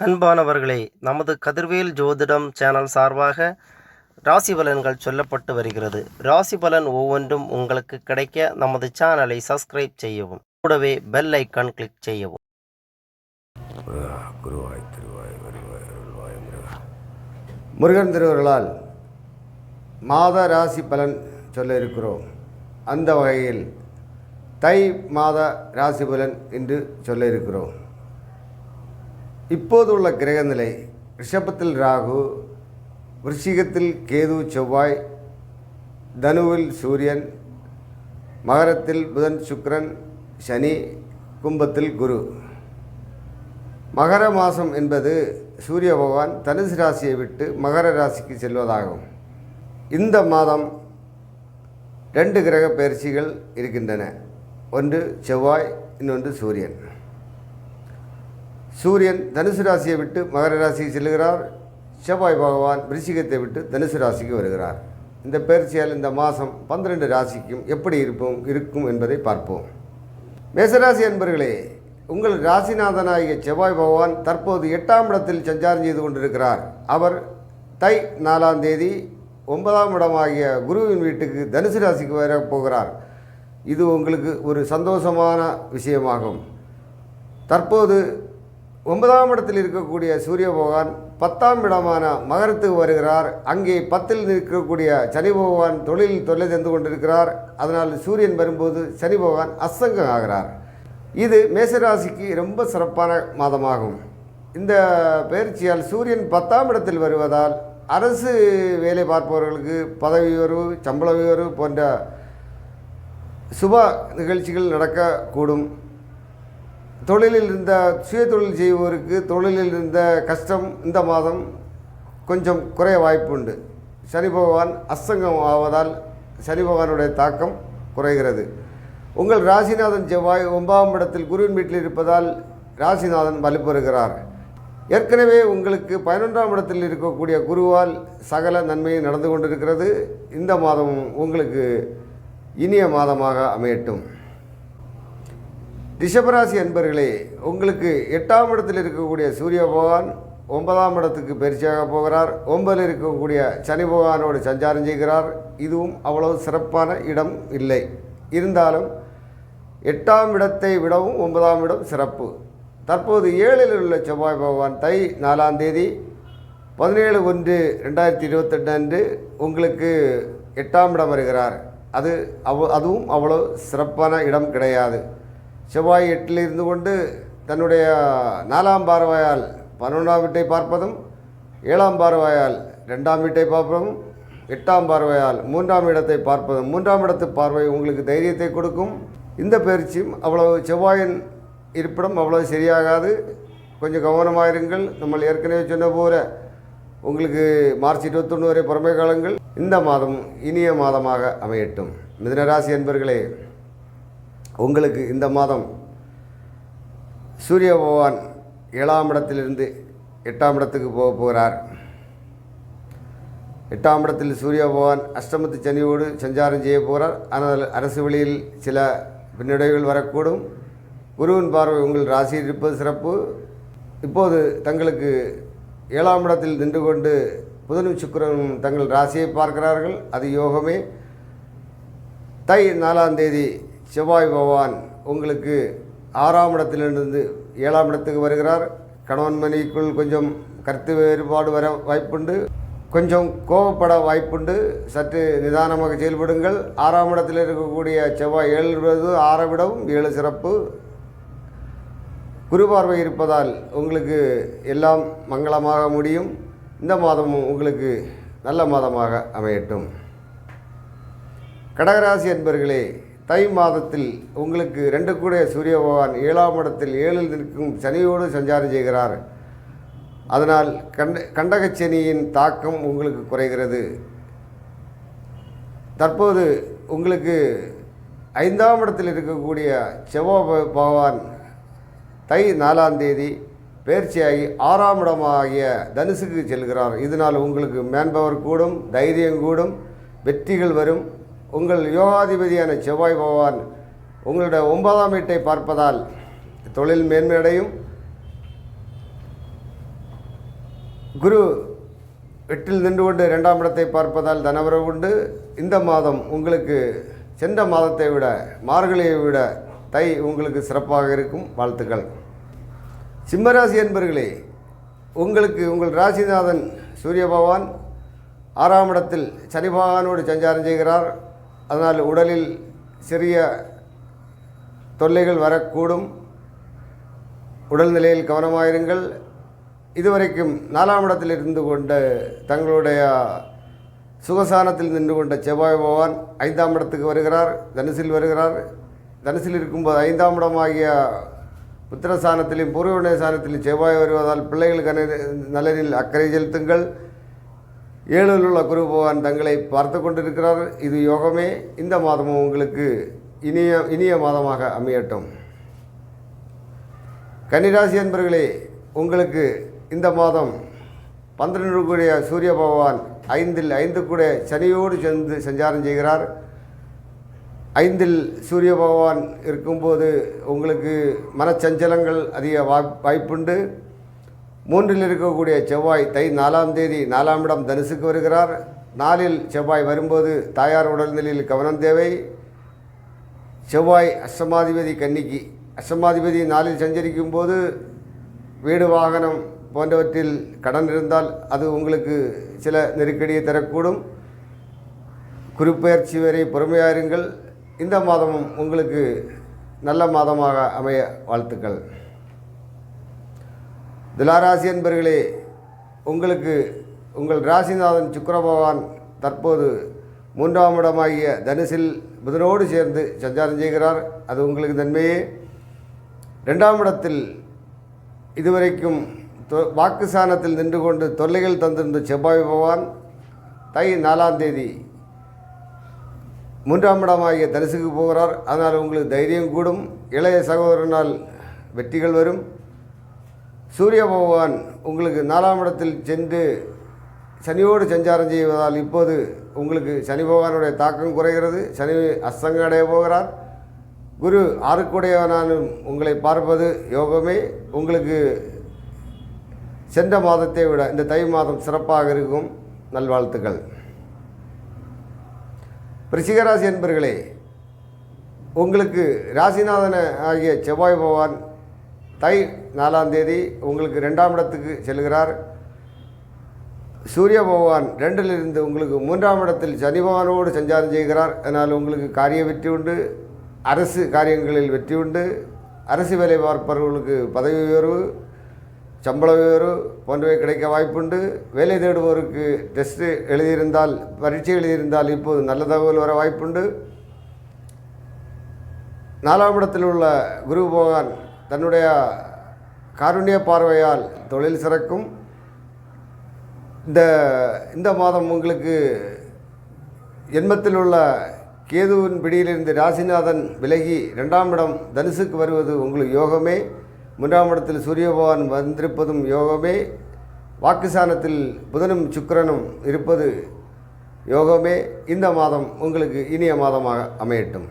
அன்பானவர்களே நமது கதிர்வேல் ஜோதிடம் சேனல் சார்பாக ராசி பலன்கள் சொல்லப்பட்டு வருகிறது. ராசி பலன் ஒவ்வொன்றும் உங்களுக்கு கிடைக்க நமது சேனலை சப்ஸ்கிரைப் செய்யவும் கூடவே பெல் ஐக்கான் கிளிக் செய்யவும். குருவாய் திருவாய் வருவாய் அருள்வாய் முருகா. முருகன் திருவர்களால் மாத ராசி பலன் சொல்ல இருக்கிறோம். அந்த வகையில் தை மாத ராசி பலன் என்று சொல்ல இருக்கிறோம். இப்போது உள்ள கிரகநிலை ரிஷபத்தில் ராகு விருஷிகத்தில் கேது செவ்வாய் தனுவில் சூரியன் மகரத்தில் புதன் சுக்ரன் சனி கும்பத்தில் குரு. மகர மாதம் என்பது சூரிய பகவான் தனுசு ராசியை விட்டு மகர ராசிக்கு செல்வதாகும். இந்த மாதம் ரெண்டு கிரக பயிற்சிகள் இருக்கின்றன. ஒன்று செவ்வாய் இன்னொன்று சூரியன். சூரியன் தனுசு ராசியை விட்டு மகர ராசிக்கு செல்கிறார். செவ்வாய் பகவான் விருச்சிகத்தை விட்டு தனுசு ராசிக்கு வருகிறார். இந்த பயிற்சியால் இந்த மாதம் பன்னிரண்டு ராசிக்கும் எப்படி இருப்போம் இருக்கும் என்பதை பார்ப்போம். மேசராசி அன்பர்களே உங்கள் ராசிநாதனாகிய செவ்வாய் பகவான் தற்போது எட்டாம் இடத்தில் சஞ்சாரம் செய்து கொண்டிருக்கிறார். அவர் தை நாலாம் தேதி ஒன்பதாம் இடமாகிய குருவின் வீட்டுக்கு தனுசு ராசிக்கு வர போகிறார். இது உங்களுக்கு ஒரு சந்தோஷமான விஷயமாகும். தற்போது ஒன்பதாம் இடத்தில் இருக்கக்கூடிய சூரிய பகவான் பத்தாம் இடமான மகரத்துக்கு வருகிறார். அங்கே பத்தில் நிற்கக்கூடிய சனி பகவான் தொழில் தொல்லை தந்து கொண்டிருக்கிறார். அதனால் சூரியன் வரும்போது சனி பகவான் அசங்கம் ஆகிறார். இது மேசராசிக்கு ரொம்ப சிறப்பான மாதமாகும். இந்த பயிற்சியால் சூரியன் பத்தாம் இடத்தில் வருவதால் அரசு வேலை பார்ப்பவர்களுக்கு பதவி உயர்வு சம்பள உயர்வு போன்ற சுப நிகழ்ச்சிகள் நடக்கக்கூடும். தொழிலில் இருந்த சுய தொழில் செய்வோருக்கு தொழிலில் இருந்த கஷ்டம் இந்த மாதம் கொஞ்சம் குறைய வாய்ப்பு உண்டு சனி பகவான் அஸ்தங்கம் ஆவதால் சனி பகவானுடைய தாக்கம் குறைகிறது. உங்கள் ராசிநாதன் செவ்வாய் ஒன்பதாம் இடத்தில் குருவின் வீட்டில் இருப்பதால் ராசிநாதன் வலுப்பெறுகிறார். ஏற்கனவே உங்களுக்கு பதினொன்றாம் இடத்தில் இருக்கக்கூடிய குருவால் சகல நன்மையும் நடந்து கொண்டிருக்கிறது. இந்த மாதம் உங்களுக்கு இனிய மாதமாக அமையட்டும். ரிஷபராசி அன்பர்களே உங்களுக்கு எட்டாம் இடத்தில் இருக்கக்கூடிய சூரிய பகவான் ஒன்பதாம் இடத்துக்கு பயிற்சியாக போகிறார். ஒன்பதில் இருக்கக்கூடிய சனி பகவானோடு சஞ்சாரம் செய்கிறார். இதுவும் அவ்வளவு சிறப்பான இடம் இல்லை. இருந்தாலும் எட்டாம் இடத்தை விடவும் ஒன்பதாம் இடம் சிறப்பு. தற்போது ஏழில் உள்ள செவ்வாய் பகவான் தை நாலாம் தேதி பதினேழு ஒன்று ரெண்டாயிரத்தி இருபத்தெட்டு அன்று உங்களுக்கு எட்டாம் இடம் வருகிறார். அது அவ் அதுவும் அவ்வளோ சிறப்பான இடம் கிடையாது. செவ்வாய் எட்டில் இருந்து கொண்டு தன்னுடைய நாலாம் பார்வையால் பன்னெண்டாம் வீட்டை பார்ப்பதும் ஏழாம் பார்வையால் ரெண்டாம் வீட்டை பார்ப்பதும் எட்டாம் பார்வையால் மூன்றாம் இடத்தை பார்ப்பதும். மூன்றாம் இடத்து பார்வை உங்களுக்கு தைரியத்தை கொடுக்கும். இந்த பயிற்சியும் அவ்வளவு செவ்வாயின் இருப்பிடம் அவ்வளவு சரியாகாது. கொஞ்சம் கவனமாக இருங்கள். நம்ம ஏற்கனவே சொன்ன போல உங்களுக்கு மார்ச் இருபத்தொன்று வரை புறமை காலங்கள். இந்த மாதம் இனிய மாதமாக அமையட்டும். மிதனராசி என்பர்களே உங்களுக்கு இந்த மாதம் சூரிய பகவான் ஏழாம் இடத்திலிருந்து எட்டாம் இடத்துக்கு போக போகிறார். எட்டாம் இடத்தில் சூரிய பகவான் அஷ்டமத்து சனியோடு சஞ்சாரம் செய்ய போகிறார். ஆனால் அரசு வழியில் சில பின்னடைவுகள் வரக்கூடும். குருவின் பார்வை உங்கள் ராசியில் இருப்பது சிறப்பு. இப்போது தங்களுக்கு ஏழாம் இடத்தில் நின்று கொண்டு புதனும் சுக்கிரனும் தங்கள் ராசியை பார்க்கிறார்கள். அது யோகமே. தை நாலாம் தேதி செவ்வாய் பகவான் உங்களுக்கு ஆறாம் இடத்திலிருந்து ஏழாம் இடத்துக்கு வருகிறார். கணவன் மனைவிக்குள் கொஞ்சம் கருத்து வேறுபாடு வர வாய்ப்புண்டு. கொஞ்சம் கோபப்பட வாய்ப்புண்டு. சற்று நிதானமாக செயல்படுங்கள். ஆறாம் இடத்தில் இருக்கக்கூடிய செவ்வாய் ஏழு ஆறாம் இடம் ஏழு சிறப்பு. குருபார்வை இருப்பதால் உங்களுக்கு எல்லாம் மங்களமாக முடியும். இந்த மாதமும் உங்களுக்கு நல்ல மாதமாக அமையட்டும். கடகராசி என்பர்களே தை மாதத்தில் உங்களுக்கு ரெண்டு கூட சூரிய பகவான் ஏழாம் இடத்தில் ஏழில் நிற்கும் சனியோடு சஞ்சாரம் செய்கிறார். அதனால் கண்ட கண்டகச்சனியின் தாக்கம் உங்களுக்கு குறைகிறது. தற்போது உங்களுக்கு ஐந்தாம் இடத்தில் இருக்கக்கூடிய செவ்வாய் பகவான் தை நாலாம் தேதி பயிற்சியாகி ஆறாம் இடமாகிய தனுசுக்கு செல்கிறார். இதனால் உங்களுக்கு மேன்பவர் கூடும் தைரியம் கூடும் வெற்றிகள் வரும். உங்கள் யோகாதிபதியான செவ்வாய் பகவான் உங்களுடைய ஒன்பதாம் வீட்டை பார்ப்பதால் தொழில் மேன்மையடையும். குரு எட்டில் நின்று கொண்டு இரண்டாம் இடத்தை பார்ப்பதால் தனவரவு உண்டு. இந்த மாதம் உங்களுக்கு சென்ற மாதத்தை விட மார்கழியை விட தை உங்களுக்கு சிறப்பாக இருக்கும். வாழ்த்துக்கள். சிம்மராசி என்பர்களே உங்களுக்கு உங்கள் ராசிநாதன் சூரிய பகவான் ஆறாம் இடத்தில் சனி பகவானோடு சஞ்சாரம் செய்கிறார். அதனால் உடலில் சிறிய தொல்லைகள் வரக்கூடும். உடல்நிலையில் கவனமாயிருங்கள். இதுவரைக்கும் நாலாம் இடத்தில் இருந்து கொண்ட தங்களுடைய சுகசானத்தில் நின்று கொண்ட செவ்வாய் பகவான் ஐந்தாம் இடத்துக்கு வருகிறார் தனுசில் வருகிறார். தனுசில் இருக்கும்போது ஐந்தாம் இடமாகிய புத்திரஸ்தானத்திலும் பூர்வ சாணத்திலும் செவ்வாய் வருவதால் பிள்ளைகளுக்கு நலனில் அக்கறை செலுத்துங்கள். ஏழில் உள்ள குரு பகவான் தங்களை பார்த்து கொண்டிருக்கிறார் இது யோகமே. இந்த மாதமும் உங்களுக்கு இனிய இனிய மாதமாக அமையட்டும். கன்னிராசி அன்பர்களே உங்களுக்கு இந்த மாதம் பன்னிரண்டு கூடிய சூரிய பகவான் ஐந்தில் ஐந்து கூட சனியோடு சேர்ந்து சஞ்சாரம் செய்கிறார். ஐந்தில் சூரிய பகவான் இருக்கும்போது உங்களுக்கு மனச்சஞ்சலங்கள் அதிக வாய்ப்புண்டு. மூன்றில் இருக்கக்கூடிய செவ்வாய் தை நாலாம் தேதி நாலாம் இடம் தனுசுக்கு வருகிறார். நாலில் செவ்வாய் வரும்போது தாயார் உடல்நிலையில் கவனம் தேவை. செவ்வாய் அஷ்டமாதிபதி கன்னிக்கு அஷ்டமாதிபதி நாளில் சஞ்சரிக்கும் போது வீடு வாகனம் போன்றவற்றில் கடன் இருந்தால் அது உங்களுக்கு சில நெருக்கடியை தரக்கூடும். குறிப்பெயர்ச்சி வரை பொறுமையாயிருங்கள் இந்த மாதமும் உங்களுக்கு நல்ல மாதமாக அமைய வாழ்த்துக்கள். துலாராசி என்பர்களே உங்களுக்கு உங்கள் ராசிநாதன் சுக்கிர பகவான் தற்போது மூன்றாம் இடமாகிய தனுசில் புதனோடு சேர்ந்து சஞ்சாரம் செய்கிறார். அது உங்களுக்கு நன்மையே. ரெண்டாம் இடத்தில் இதுவரைக்கும் தொ- வாக்குசானத்தில் நின்று கொண்டு தொல்லைகள் தந்திருந்த செவ்வாய் பகவான் தை நாலாம் தேதி மூன்றாம் இடமாகிய தனுசுக்கு போகிறார். அதனால் உங்களுக்கு தைரியம் கூடும். இளைய சகோதரனால் வெற்றிகள் வரும். சூரிய பகவான் உங்களுக்கு நாலாம் இடத்தில் சென்று சனியோடு சஞ்சாரம் செய்வதால் இப்போது உங்களுக்கு சனி பகவானுடைய தாக்கம் குறைகிறது. சனி அஸ்தங்க அடைய போகிறார். குரு ஆறுக்குடையவனாலும் உங்களை பார்ப்பது யோகமே. உங்களுக்கு சென்ற மாதத்தை விட இந்த தை மாதம் சிறப்பாக இருக்கும். நல்வாழ்த்துக்கள். ரிஷிகராசி என்பர்களே உங்களுக்கு ராசிநாதன ஆகிய செவ்வாய் பகவான் தை நாலாம் தேதி உங்களுக்கு ரெண்டாம் இடத்துக்கு செல்கிறார். சூரிய பகவான் ரெண்டிலிருந்து உங்களுக்கு மூன்றாம் இடத்தில் சனி பகவானோடு சஞ்சாரம் செய்கிறார். அதனால் உங்களுக்கு காரிய வெற்றி உண்டு அரசு காரியங்களில் வெற்றி உண்டு அரசு வேலை பார்ப்பவர்களுக்கு பதவி உயர்வு சம்பள உயர்வு போன்றவை கிடைக்க வாய்ப்புண்டு. வேலை தேடுவோருக்கு டெஸ்ட்டு எழுதியிருந்தால் பரீட்சை எழுதியிருந்தால் இப்போது நல்ல தகவல் வர வாய்ப்புண்டு. நாலாம் இடத்தில் உள்ள குரு பகவான் தன்னுடைய காருண்ய பார்வையால் தொழில் சிறக்கும். இந்த இந்த மாதம் உங்களுக்கு எண்மத்தில் உள்ள கேதுவின் பிடியிலிருந்து ராசிநாதன் விலகி ரெண்டாம் இடம் தனுசுக்கு வருவது உங்களுக்கு யோகமே. மூன்றாம் இடத்தில் சூரிய பகவான் வந்திருப்பதும் யோகமே. வாக்குசானத்தில் புதனும் சுக்கிரனும் இருப்பது யோகமே. இந்த மாதம் உங்களுக்கு இனிய மாதமாக அமையட்டும்.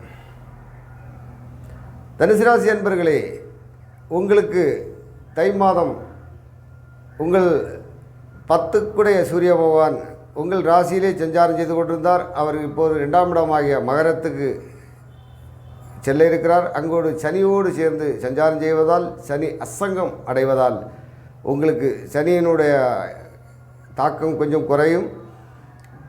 தனுசு ராசி அன்பர்களே உங்களுக்கு தை மாதம் உங்கள் பத்துக்குடைய சூரிய பகவான் உங்கள் ராசியிலே சஞ்சாரம் செய்து கொண்டிருந்தார். அவர் இப்போது இரண்டாம் இடமாகிய மகரத்துக்கு செல்ல இருக்கிறார் அங்கோடு சனியோடு சேர்ந்து சஞ்சாரம் செய்வதால் சனி அசங்கம் அடைவதால் உங்களுக்கு சனியினுடைய தாக்கம் கொஞ்சம் குறையும்.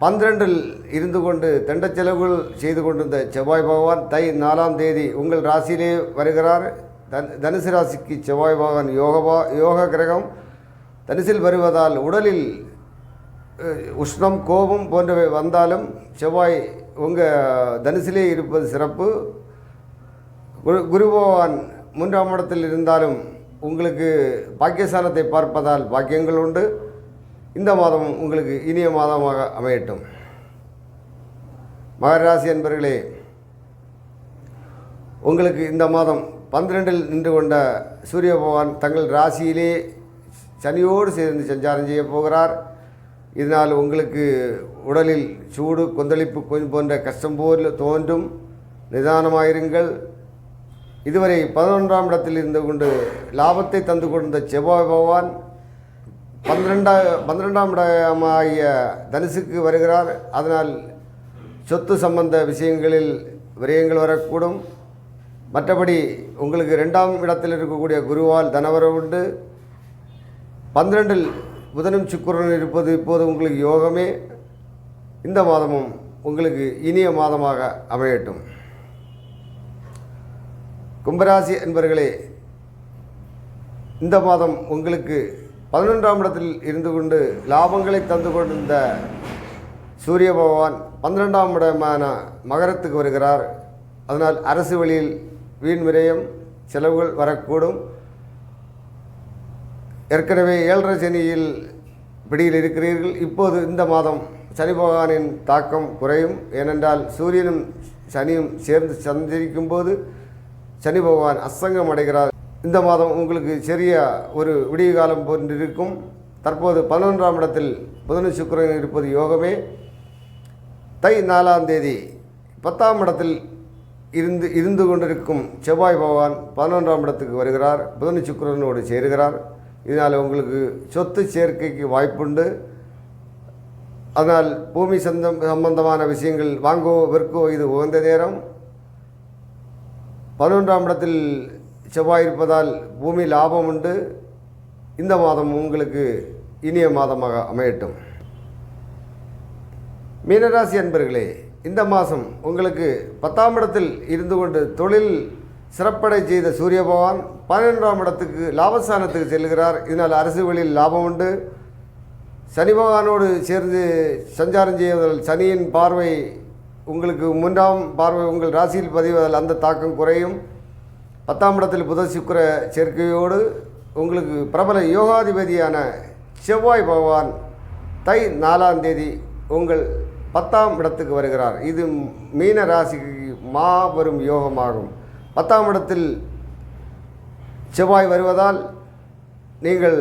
பன்னிரண்டில் இருந்து கொண்டு தண்ட செலவுகள் செய்து கொண்டிருந்த செவ்வாய் பகவான் தை நாலாம் தேதி உங்கள் ராசியிலே வருகிறார். தன் தனுசு ராசிக்கு செவ்வாய் பகவான் யோகபா யோக கிரகம் தனுசில் வருவதால் உடலில் உஷ்ணம் கோபம் போன்றவை வந்தாலும் செவ்வாய் உங்கள் தனுசிலே இருப்பது சிறப்பு. குரு குரு பகவான் மூன்றாம் இடத்தில் இருந்தாலும் உங்களுக்கு பாக்கியஸ்தானத்தை பார்ப்பதால் பாக்கியங்கள் உண்டு. இந்த மாதம் உங்களுக்கு இனிய மாதமாக அமையட்டும். மகராசி என்பர்களே உங்களுக்கு இந்த மாதம் பன்னிரெண்டில் நின்று கொண்ட சூரிய பகவான் தங்கள் ராசியிலே சனியோடு சேர்ந்து சஞ்சாரம் செய்ய போகிறார். இதனால் உங்களுக்கு உடலில் சூடு கொந்தளிப்பு கொஞ்சம் போன்ற கஷ்டம் போல் தோன்றும். நிதானமாயிருங்கள். இதுவரை பதினொன்றாம் இடத்தில் இருந்து கொண்டு லாபத்தை தந்து கொண்ட செவ்வாய் பகவான் பன்னிரெண்டா பன்னிரெண்டாம் இடமாகிய தனுசுக்கு வருகிறார். அதனால் சொத்து சம்பந்த விஷயங்களில் விரயங்கள் வரக்கூடும். மற்றபடி உங்களுக்கு ரெண்டாம் இடத்தில் இருக்கக்கூடிய குருவால் தனவரம் உண்டு. பன்னிரெண்டில் புதனும் சுக்கிரனும் இருப்பது இப்போது உங்களுக்கு யோகமே. இந்த மாதமும் உங்களுக்கு இனிய மாதமாக அமையட்டும். கும்பராசி என்பர்களே இந்த மாதம் உங்களுக்கு பதினொன்றாம் இடத்தில் இருந்து கொண்டு லாபங்களை தந்து கொண்டிருந்த சூரிய பகவான் பன்னிரெண்டாம் இடமான மகரத்துக்கு வருகிறார். அதனால் அரசு வழியில் வீண் விரயம் செலவுகள் வரக்கூடும். ஏற்கனவே ஏழரை சனியில் பிடியில் இருக்கிறீர்கள். இப்போது இந்த மாதம் சனி பகவானின் தாக்கம் குறையும். ஏனென்றால் சூரியனும் சனியும் சேர்ந்து சந்திரிக்கும் போது சனி பகவான் அசங்கம் அடைகிறார். இந்த மாதம் உங்களுக்கு சிறிய ஒரு விடிய காலம் போன்றிருக்கும். தற்போது பதினொன்றாம் இடத்தில் புதன் சுக்கரன் இருப்பது யோகமே. தை நாலாம் தேதி பத்தாம் இடத்தில் இருந்து இருந்து கொண்டிருக்கும் செவ்வாய் பகவான் பதினொன்றாம் இடத்துக்கு வருகிறார். புதன் சுக்கிரனோடு சேருகிறார். இதனால் உங்களுக்கு சொத்து சேர்க்கைக்கு வாய்ப்புண்டு. அதனால் பூமி சந்தம் சம்பந்தமான விஷயங்கள் வாங்கவோ விற்கவோ இது உகந்த நேரம். பதினொன்றாம் இடத்தில் செவ்வாய் இருப்பதால் பூமி லாபம் உண்டு இந்த மாதம் உங்களுக்கு இனிய மாதமாக அமையட்டும். மீனராசி அன்பர்களே இந்த மாதம் உங்களுக்கு பத்தாம் இடத்தில் இருந்து கொண்டு தொழில் சிறப்படை செய்த சூரிய பகவான் பன்னிரெண்டாம் இடத்துக்கு லாபஸ்தானத்துக்கு செல்கிறார். இதனால் அரசு வழியில் லாபம் உண்டு. சனி பகவானோடு சேர்ந்து சஞ்சாரம் செய்வதால் சனியின் பார்வை உங்களுக்கு மூன்றாம் பார்வை உங்கள் ராசியில் பதிவதால் அந்த தாக்கம் குறையும். பத்தாம் இடத்தில் புத சுக்கர சேர்க்கையோடு உங்களுக்கு பிரபல யோகாதிபதியான செவ்வாய் பகவான் தை நாலாம் தேதி உங்கள் பத்தாம் இடத்துக்கு வருகிறார். இது மீன ராசிக்கு மாபெரும் யோகமாகும். பத்தாம் இடத்தில் செவ்வாய் வருவதால் நீங்கள்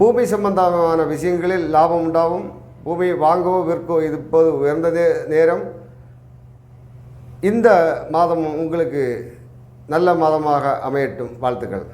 பூமி சம்பந்தமான விஷயங்களில் லாபம் உண்டாகும். பூமியை வாங்கவோ விற்கவோ இது இப்போது உயர்ந்த நேரம். இந்த மாதம் உங்களுக்கு நல்ல மாதமாக அமையட்டும். வாழ்த்துக்கள்.